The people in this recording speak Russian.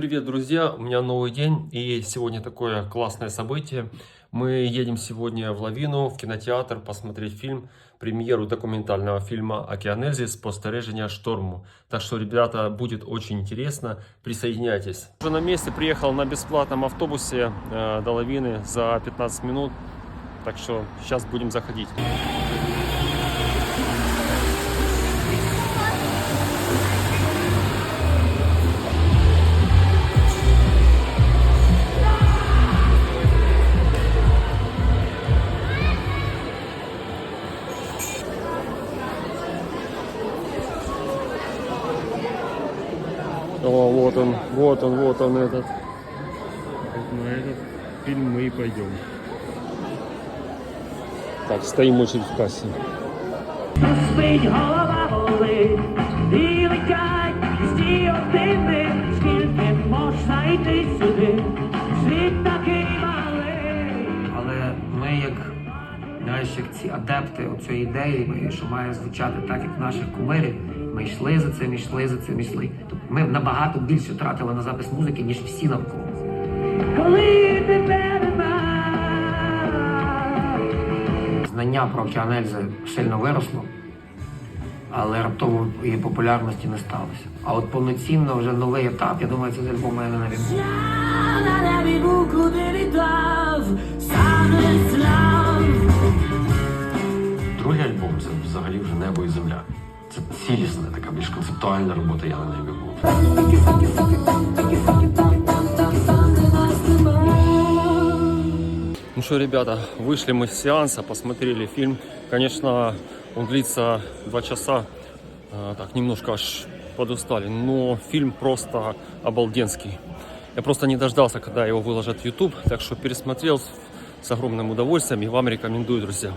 Привет, друзья! У меня новый день, и сегодня такое классное событие. Мы едем сегодня в Лавину, в кинотеатр, посмотреть фильм, премьеру документального фильма «Океанельзи. Спостереження шторму». Так что, ребята, будет очень интересно. Присоединяйтесь. Уже на месте приехал на бесплатном автобусе э, до Лавины за 15 минут. Так что сейчас будем заходить. О, вот он, вот он, вот он этот. Вот на этот фильм мы и пойдем. Так, стоим очередь в кассе. Спить голова болить, і летять всі одини, скільки можна йти сюди, Як ці адепти цієї ідеї, що має звучати так, як наших кумирів, ми йшли за цим, йшли за цим, йшли. Тобто ми набагато більше тратили на запис музики, ніж всі навколо. Коли тебе нема, Знання про океанельзи сильно виросло, але раптово її популярності не сталося. А от повноцінно вже новий етап, я думаю, це з альбому я на небі небо і земля. Це цілісна, така більш концептуальна робота я на небі був. Ну что, ребята, вышли мы с сеанса, посмотрели фильм. Конечно, он длится два часа. А, Так, немножко аж подустали. Но фильм просто обалденский. Я просто не дождался, когда его выложат в YouTube. Так что пересмотрел с- с огромным удовольствием и вам рекомендую, друзья.